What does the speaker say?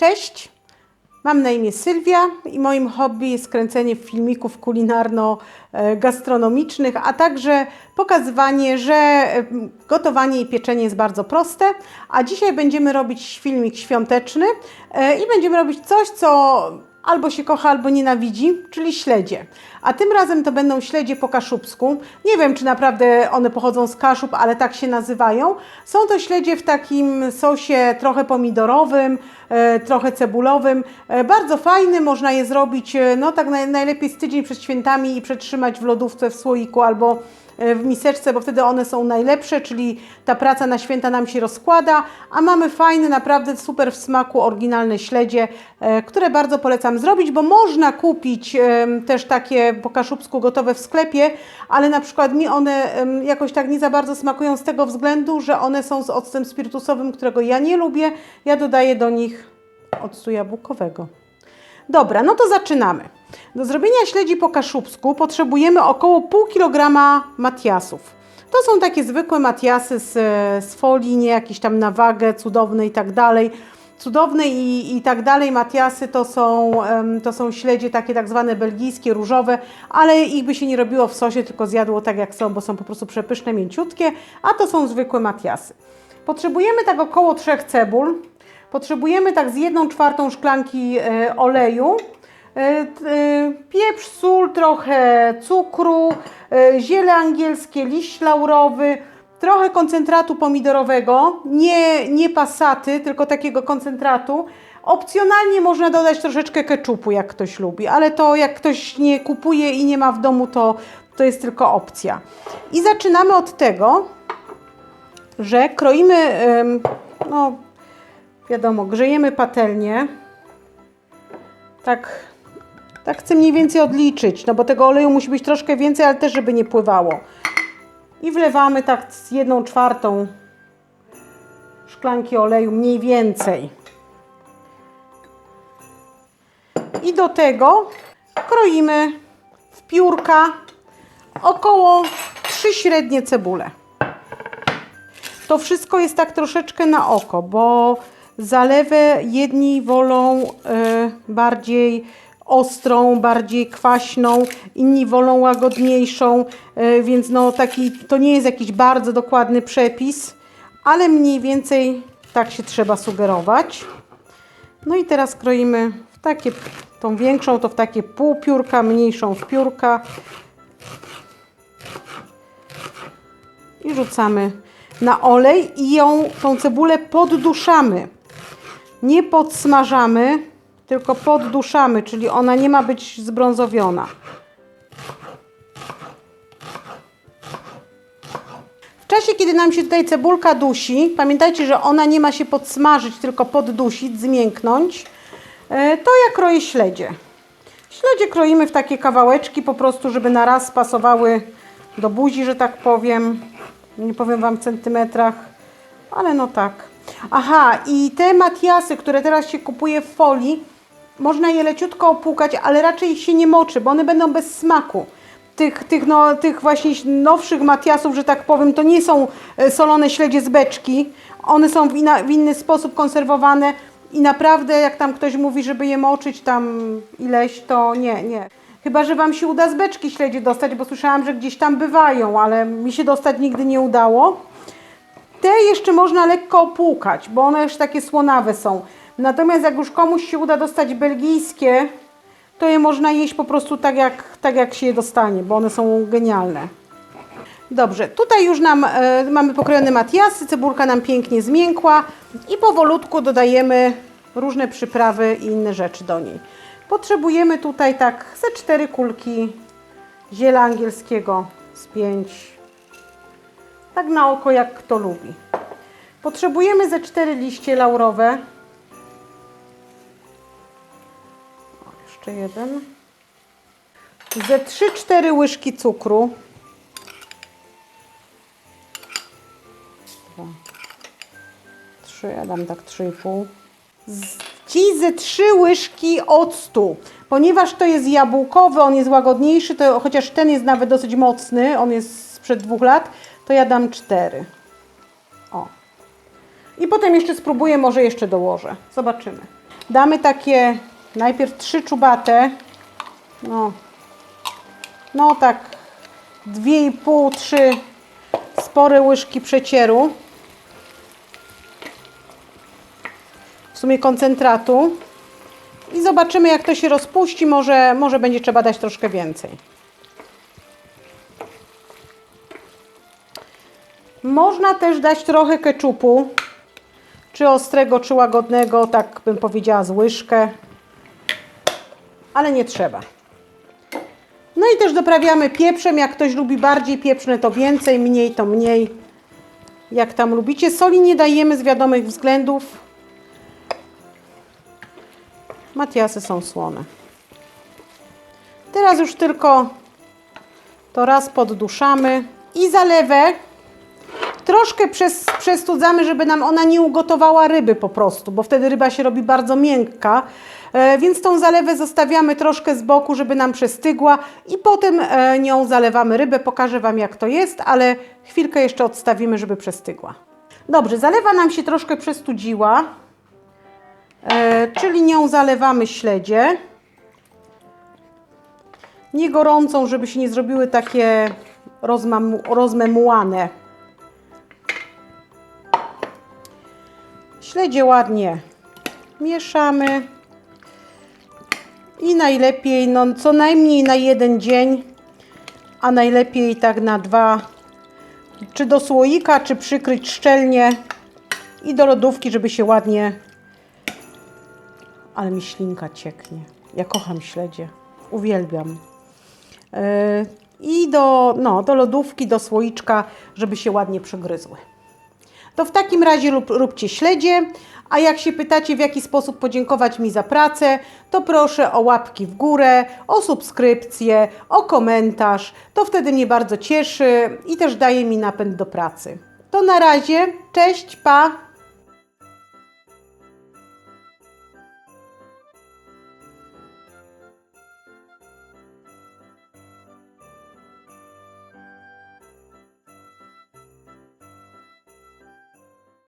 Cześć, mam na imię Sylwia i moim hobby jest kręcenie filmików kulinarno-gastronomicznych, a także pokazywanie, że em, gotowanie i pieczenie jest bardzo proste. A dzisiaj będziemy robić filmik świąteczny e, i będziemy robić coś, co albo się kocha, albo nienawidzi, czyli śledzie. A tym razem to będą śledzie po kaszubsku. Nie wiem, czy naprawdę one pochodzą z Kaszub, ale tak się nazywają. Są to śledzie w takim sosie trochę pomidorowym, e, trochę cebulowym. E, bardzo fajny, można je zrobić e, no tak naj, najlepiej z tydzień przed świętami i przetrzymać w lodówce w słoiku albo w miseczce, bo wtedy one są najlepsze, czyli ta praca na święta nam się rozkłada, a mamy fajne, naprawdę super w smaku oryginalne śledzie, e, które bardzo polecam zrobić, bo można kupić też takie po kaszubsku gotowe w sklepie, ale na przykład mi one jakoś tak nie za bardzo smakują z tego względu, że one są z octem spirytusowym, którego ja nie lubię. Ja dodaję do nich octu jabłkowego. Dobra, no to zaczynamy. Do zrobienia śledzi po kaszubsku potrzebujemy około pół kilograma matiasów. To są takie zwykłe matiasy z, z folii, nie jakieś tam na wagę, cudowne i tak dalej. Cudowne i, i tak dalej matiasy to są, to są śledzie takie tak zwane belgijskie, różowe, ale ich by się nie robiło w sosie, tylko zjadło tak jak są, bo są po prostu przepyszne, mięciutkie, a to są zwykłe matiasy. Potrzebujemy tak około trzech cebul, Potrzebujemy tak z 1 czwartą szklanki e, oleju, pieprz, sól, trochę cukru, e, ziele angielskie, liść laurowy, trochę koncentratu pomidorowego, nie, nie pasaty, tylko takiego koncentratu. Opcjonalnie można dodać troszeczkę keczupu, jak ktoś lubi, ale to jak ktoś nie kupuje i nie ma w domu, to, to jest tylko opcja. I zaczynamy od tego, że kroimy, no wiadomo, grzejemy patelnię. Tak, tak chcę mniej więcej odliczyć, no bo tego oleju musi być troszkę więcej, ale też żeby nie pływało. I wlewamy tak z jedną czwartą szklanki oleju, mniej więcej. I do tego kroimy w piórka około trzy średnie cebule. To wszystko jest tak troszeczkę na oko, bo zalewę jedni wolą e, bardziej ostrą, bardziej kwaśną, inni wolą łagodniejszą, e, więc no taki, to nie jest jakiś bardzo dokładny przepis, ale mniej więcej tak się trzeba sugerować. No i teraz kroimy w takie, tą większą to w takie pół piórka, mniejszą w piórka. i rzucamy na olej i ją, tą cebulę podduszamy. Nie podsmażamy, tylko podduszamy, czyli ona nie ma być zbrązowiona. W czasie, kiedy nam się tutaj cebulka dusi, pamiętajcie, że ona nie ma się podsmażyć, tylko poddusić, zmięknąć, e, to ja kroję śledzie. Śledzie kroimy w takie kawałeczki, po prostu, żeby na raz pasowały do buzi, że tak powiem. Nie powiem Wam w centymetrach, ale no tak. Aha, i te matiasy, które teraz się kupuje w folii, można je leciutko opłukać, ale raczej się nie moczy, bo one będą bez smaku. Tych, tych, no, tych właśnie nowszych matiasów, że tak powiem, to nie są e, solone śledzie z beczki. One są w, w inny sposób konserwowane i naprawdę jak tam ktoś mówi, żeby je moczyć tam ileś, to nie, nie. Chyba, że Wam się uda z beczki śledzie dostać, bo słyszałam, że gdzieś tam bywają, ale mi się dostać nigdy nie udało. Te jeszcze można lekko opłukać, bo one już takie słonawe są. Natomiast jak już komuś się uda dostać belgijskie, to je można jeść po prostu tak jak, tak jak się je dostanie, bo one są genialne. Dobrze, tutaj już nam e, mamy pokrojone matiasy, cebulka nam pięknie zmiękła i powolutku dodajemy różne przyprawy i inne rzeczy do niej. Potrzebujemy tutaj tak ze cztery kulki ziela angielskiego z pięć, tak na oko jak kto lubi. Potrzebujemy ze cztery liście laurowe. Jeszcze jeden. Ze 3-4 łyżki cukru. Dwa, trzy, ja dam tak 3,5. Z- Ci ze 3 łyżki octu. Ponieważ to jest jabłkowy, on jest łagodniejszy, to chociaż ten jest nawet dosyć mocny, on jest sprzed dwóch lat, to ja dam 4. O. I potem jeszcze spróbuję, może jeszcze dołożę. Zobaczymy. Damy takie najpierw trzy czubate. No, no tak, dwie i pół, trzy spore łyżki przecieru. W sumie koncentratu. I zobaczymy, jak to się rozpuści. Może, może będzie trzeba dać troszkę więcej. Można też dać trochę keczupu, czy ostrego, czy łagodnego, tak bym powiedziała z łyżkę, ale nie trzeba. No i też doprawiamy pieprzem, jak ktoś lubi bardziej pieprzne to więcej, mniej to mniej, jak tam lubicie. Soli nie dajemy z wiadomych względów. Matiasy są słone. Teraz już tylko to raz podduszamy i zalewę troszkę przez, przestudzamy, żeby nam ona nie ugotowała ryby po prostu, bo wtedy ryba się robi bardzo miękka. E, więc tą zalewę zostawiamy troszkę z boku, żeby nam przestygła i potem e, nią zalewamy rybę. Pokażę Wam jak to jest, ale chwilkę jeszcze odstawimy, żeby przestygła. Dobrze, zalewa nam się troszkę przestudziła, e, czyli nią zalewamy śledzie. Nie gorącą, żeby się nie zrobiły takie rozmamu- Śledzie ładnie mieszamy i najlepiej, no co najmniej na jeden dzień, a najlepiej tak na dwa, czy do słoika, czy przykryć szczelnie i do lodówki, żeby się ładnie, ale mi ślinka cieknie. Ja kocham śledzie, uwielbiam. Yy, I do, no, do lodówki, do słoiczka, żeby się ładnie przygryzły. To w takim razie lub, róbcie śledzie, a jak się pytacie w jaki sposób podziękować mi za pracę, to proszę o łapki w górę, o subskrypcję, o komentarz. To wtedy mnie bardzo cieszy i też daje mi napęd do pracy. To na razie, cześć, pa!